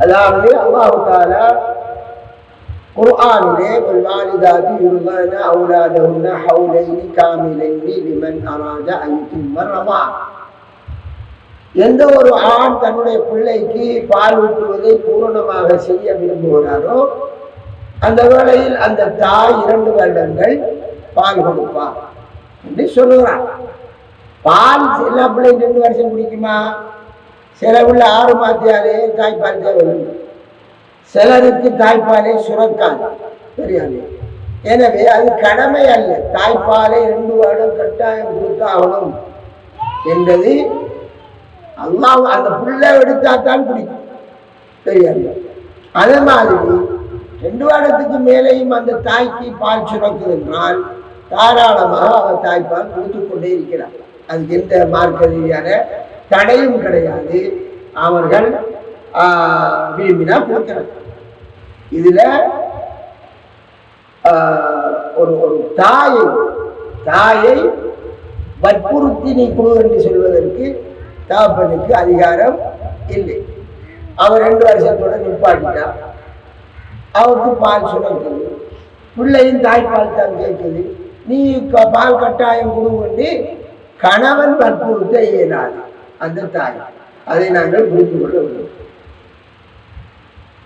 அதாவது அல்லாஹு தாலா குர்ஆனிலே வல்வாலிதாதி யுர்தான அவுலாதஹுன்ன ஹவுலைனி காமிலைனி லிமன் அராத அன் ரமா எந்த ஒரு ஆண் தன்னுடைய பிள்ளைக்கு பால் ஊட்டுவதை பூரணமாக செய்ய விரும்புகிறாரோ அந்த வேளையில் அந்த தாய் இரண்டு வருடங்கள் பால் கொடுப்பார் என்று சொல்லுகிறார் பால் எல்லா பிள்ளையும் ரெண்டு வருஷம் குடிக்குமா சில உள்ள ஆறு மாத்தியாலே தாய்ப்பால் தேவை சிலருக்கு தாய்ப்பாலே சுரக்காது. தெரியாது. எனவே அது கடமை அல்ல. தாய்ப்பாலை ரெண்டு வருடம் கட்டாயம் கொடுத்தாகணும் என்பது அல்லாஹ் அந்த புள்ள எடுத்தா தான் பிடிக்கும். தெரியாது. அதே மாதிரி ரெண்டு வருடத்துக்கு மேலேயும் அந்த தாய்க்கு பால் சுரக்குது என்றால் தாராளமாக அவர் தாய்ப்பால் கொடுத்து கொண்டே இருக்கிறார். அதுக்கு எந்த மார்க்க ரீதியான தடையும் கிடையாது. அவர்கள் விரும்பினா கொடுக்கிறார் இதுல ஒரு ஒரு தாயை தாயை வற்புறுத்தி நீ குழு என்று சொல்வதற்கு தாப்பனுக்கு அதிகாரம் இல்லை. அவர் ரெண்டு வருஷத்தோட நிப்பாட்டிட்டார் அவருக்கு பால் சுரக்குது. பிள்ளையும் தாய்ப்பால் தான் கேட்குது. நீ பால் கட்டாயம் கொடுங்கொண்டு கணவன் வற்புறுத்த இயலாது. அந்த தாய். அதை நாங்கள் புரிந்து கொள்ள வேண்டும்.